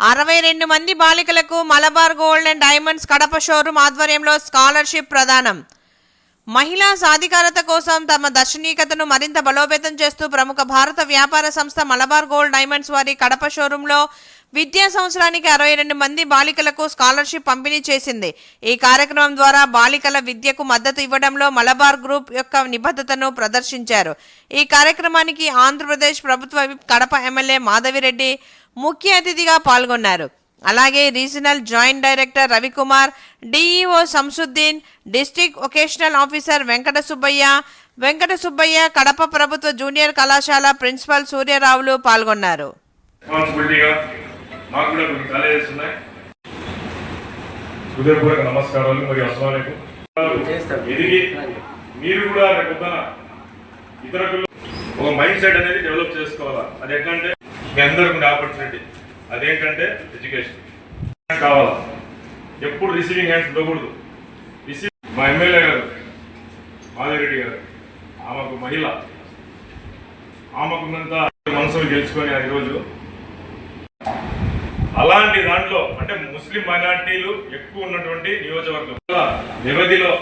అరవై రెండు మంది బాలికలకు Malabar gold and diamonds Kadapa showroom ఆధ్వర్యంలో స్కాలర్షిప్ ప్రదానం. మహిళా సాధికారత కోసం తమ దర్శనీయతను మరింత బలోపేతం చేస్తూ ప్రముఖ భారత వ్యాపార సంస్థ మలబార్ గోల్డ్ డైమండ్స్ వారి కడప షోరూంలో విద్యా సంవత్సరానికి అరవై రెండు మంది బాలికలకు స్కాలర్షిప్ పంపిణీ చేసింది. ఈ కార్యక్రమం ద్వారా బాలికల విద్యకు మద్దతు ఇవ్వడంలో మలబార్ గ్రూప్ యొక్క నిబద్ధతను ప్రదర్శించారు. ఈ కార్యక్రమానికి ఆంధ్రప్రదేశ్ ప్రభుత్వ కడప ఎమ్మెల్యే మాధవిరెడ్డి ముఖ్య అతిథిగా పాల్గొన్నారు. అలాగే regional joint director Ravikumar DEO Shamsuddin district vocational officer Venkata Subbaiah Venkata Subbaiah Kadapa ప్రభుత్వ జూనియర్ కళాశాల ప్రిన్సిపల్ సూర్యరావులు పాల్గొన్నారు. మీరు కూడా ఒక మైండ్ సెట్ అనేది డెవలప్ చేసుకోవాలా? అది ఎట్లంటే మీ అందరికి ఉండే ఆపర్చునిటీ అదేంటంటే ఎడ్యుకేషన్ కావాలి? ఎప్పుడు రిసీవింగ్ హ్యాండ్స్ ఉండకూడదు. రిసీవ్ మా ఎమ్మెల్యే గారు మాధవిరెడ్డి గారు ఆమెకు మహిళ. ఆమెకున్నంత మనసులు గెలుచుకొని ఆ ఈరోజు. అలాంటి దాంట్లో అంటే ముస్లిం మైనార్టీలు ఎక్కువ ఉన్నటువంటి నియోజకవర్గం. వ్యవధిలో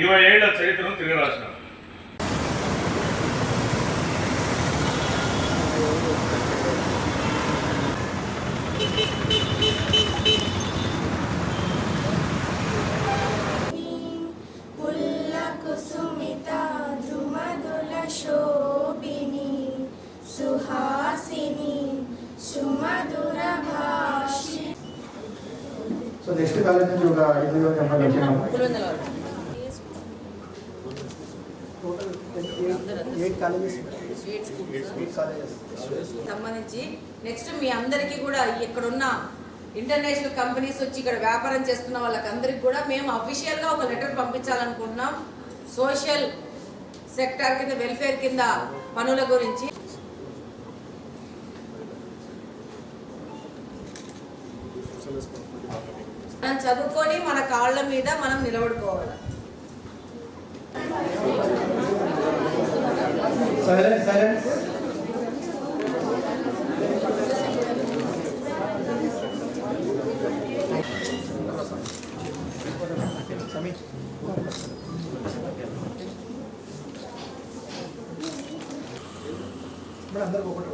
ఇరవై ఏళ్ళ చరిత్రను తిరిగి సో నెక్స్ట్ కాలేజ్ నుంచి ఒక ఎనిమిది వందల వచ్చినాము సంబంధించి నెక్స్ట్ మీ అందరికీ కూడా ఇక్కడున్న ఇంటర్నేషనల్ కంపెనీస్ వచ్చి ఇక్కడ వ్యాపారం చేస్తున్న వాళ్ళకందరికీ కూడా మేము అఫీషియల్గా ఒక లెటర్ పంపించాలనుకుంటున్నాం. సోషల్ సెక్టార్ కింద వెల్ఫేర్ కింద పనుల గురించి. మనం చదువుకొని మన కాళ్ళ మీద మనం నిలబడుకోవాలి. సైలెన్స్ సైలెన్స్ మేడం అందరికి ఒకటి.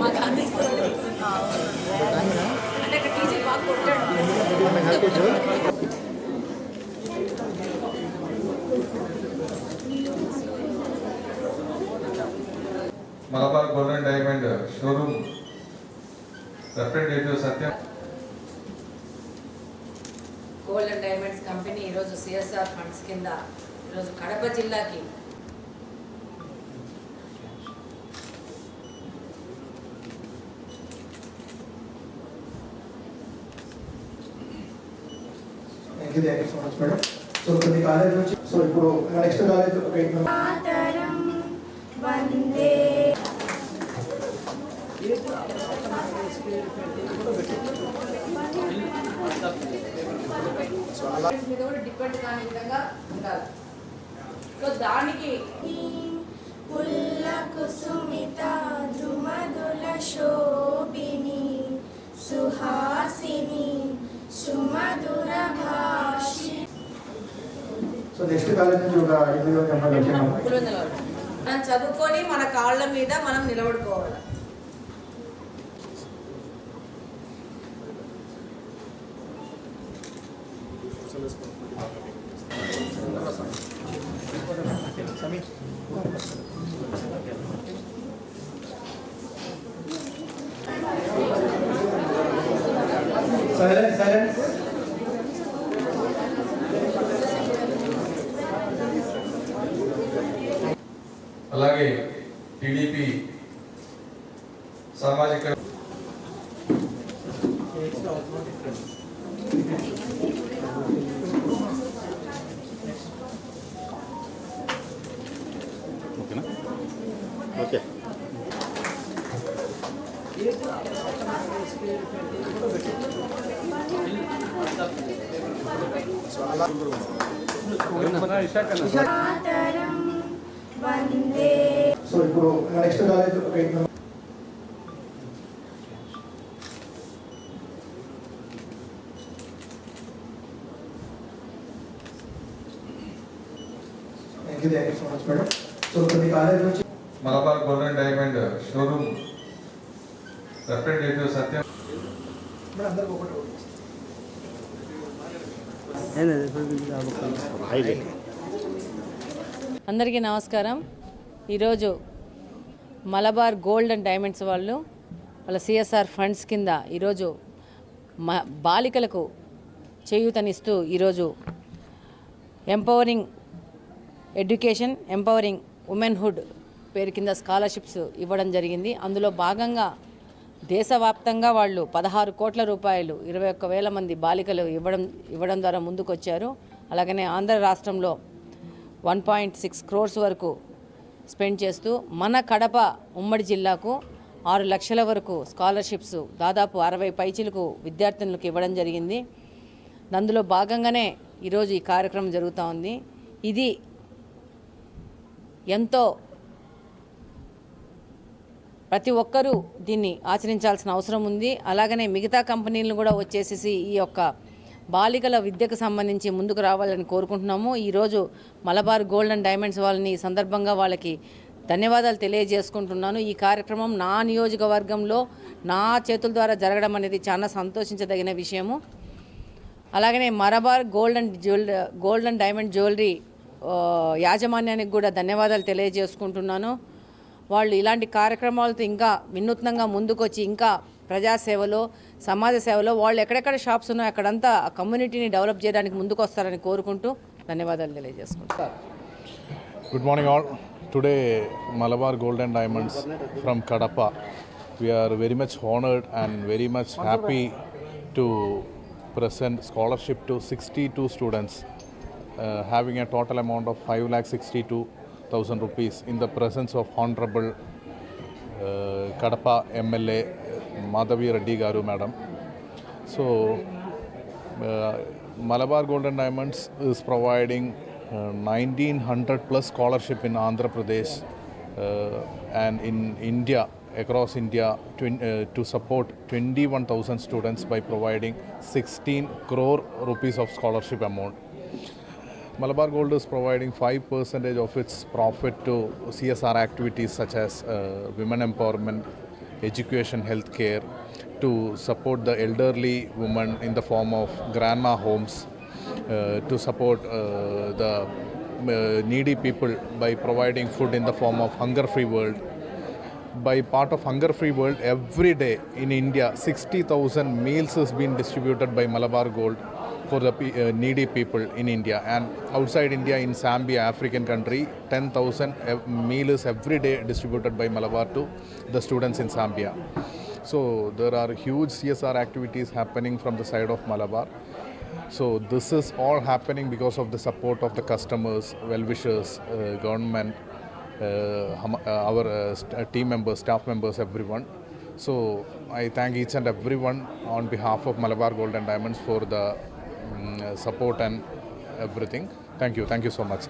మా గాంధీ స్కూల్ అంటే అక్కడ టీచర్ బాగా కొట్టాడు Malabar golden diamond showroom. Representative Satyam. Gold and diamonds company ఈరోజు సిఎస్ఆర్ ఫండ్స్ కింద ఈరోజు కడప జిల్లాకి thank you thank you so much madam so కొన్ని కాలేజ్ నుంచి సో ఇప్పుడు నెక్స్ట్ కాలేజ్ డిపెండ్ కాని విధంగా ఉండాలి. సో దానికి నెక్స్ట్ కాలేజ్ నుంచి ఒక ఎంప్లాయీలు వచ్చినాము పులివెందుల వాళ్ళు. మనం చదువుకొని మన కాళ్ళ మీద మనం నిలబడుకోవాలి. Silence silence అలాగే టీడీపీ సామాజిక మాతరం వందే సో ఇప్పుడు నెక్స్ట్ కాలేజ్ ఒక eight members thank you thank you so much madam so ఇప్పుడు మీ కాలేజ్ నుంచి Malabar golden diamond showroom representative Satyam madam అందరికి ఒకటి ఒకటి. అందరికీ నమస్కారం. ఈరోజు మలబార్ గోల్డ్ అండ్ డైమండ్స్ వాళ్ళు వాళ్ళ సిఎస్ఆర్ ఫండ్స్ కింద ఈరోజు మ బాలికలకు చేయూతనిస్తూ ఈరోజు ఎంపవరింగ్ ఎడ్యుకేషన్ ఎంపవరింగ్ ఉమెన్హుడ్ పేరు కింద స్కాలర్షిప్స్ ఇవ్వడం జరిగింది. అందులో భాగంగా దేశవ్యాప్తంగా వాళ్ళు పదహారు కోట్ల రూపాయలు ఇరవై ఒక్క వేల మంది బాలికలు ఇవ్వడం ఇవ్వడం ద్వారా ముందుకొచ్చారు. అలాగనే ఆంధ్ర రాష్ట్రంలో వన్ పాయింట్ సిక్స్ క్రోర్స్ వరకు స్పెండ్ చేస్తూ మన కడప ఉమ్మడి జిల్లాకు ఆరు లక్షల వరకు స్కాలర్షిప్స్ దాదాపు అరవై పైచీలకు విద్యార్థినులకు ఇవ్వడం జరిగింది. అందులో భాగంగానే ఈరోజు ఈ కార్యక్రమం జరుగుతూ ఉంది. ఇది ఎంతో ప్రతి ఒక్కరూ దీన్ని ఆచరించాల్సిన అవసరం ఉంది. అలాగనే మిగతా కంపెనీలను కూడా వచ్చేసేసి ఈ యొక్క బాలికల విద్యకు సంబంధించి ముందుకు రావాలని కోరుకుంటున్నాము. ఈరోజు మలబార్ గోల్డ్ అండ్ డైమండ్స్ వాళ్ళని సందర్భంగా వాళ్ళకి ధన్యవాదాలు తెలియజేసుకుంటున్నాను. ఈ కార్యక్రమం నా నియోజకవర్గంలో నా చేతుల ద్వారా జరగడం అనేది చాలా సంతోషించదగిన విషయము. అలాగనే Malabar gold and jewel gold and diamond jewellery యాజమాన్యానికి కూడా ధన్యవాదాలు తెలియజేసుకుంటున్నాను. వాళ్ళు ఇలాంటి కార్యక్రమాలతో ఇంకా వినూత్నంగా ముందుకొచ్చి ఇంకా ప్రజాసేవలో సమాజ సేవలో వాళ్ళు ఎక్కడెక్కడ షాప్స్ ఉన్నాయో అక్కడంతా కమ్యూనిటీని డెవలప్ చేయడానికి ముందుకు వస్తారని కోరుకుంటూ ధన్యవాదాలు తెలియజేసుకుంటారు good morning all today Malabar gold and diamonds from Kadapa we're very much honoured and very much happy to present scholarship to sixty two students having a total amount of five lakh sixty two thousand rupees in the presence of honourable Kadapa MLA Reddy Garu, Madam. So, Malabar Golden Diamonds is providing uh, 1900 plus scholarship in Andhra Pradesh uh, and in India, across India, twin, uh, to support 21,000 students by providing 16 crore rupees of scholarship amount. Malabar Gold is providing 5% of its profit to CSR activities such as uh, women empowerment, education, healthcare, to support the elderly women in the form of grandma homes, uh, to support uh, the uh, needy people by providing food in the form of hunger free world. By part of hunger free world every day in india 60000 meals has been distributed by malabar gold for the uh, needy people in india and outside india in zambia african country 10000 meals every day distributed by malabar to the students in zambia so there are huge csr activities happening from the side of malabar so this is all happening because of the support of the customers well wishers uh, government uh, uh, our uh, uh, team members, staff members, everyone. So I thank each and everyone on behalf of Malabar Gold and Diamonds for the support and everything. Thank you. Thank you so much.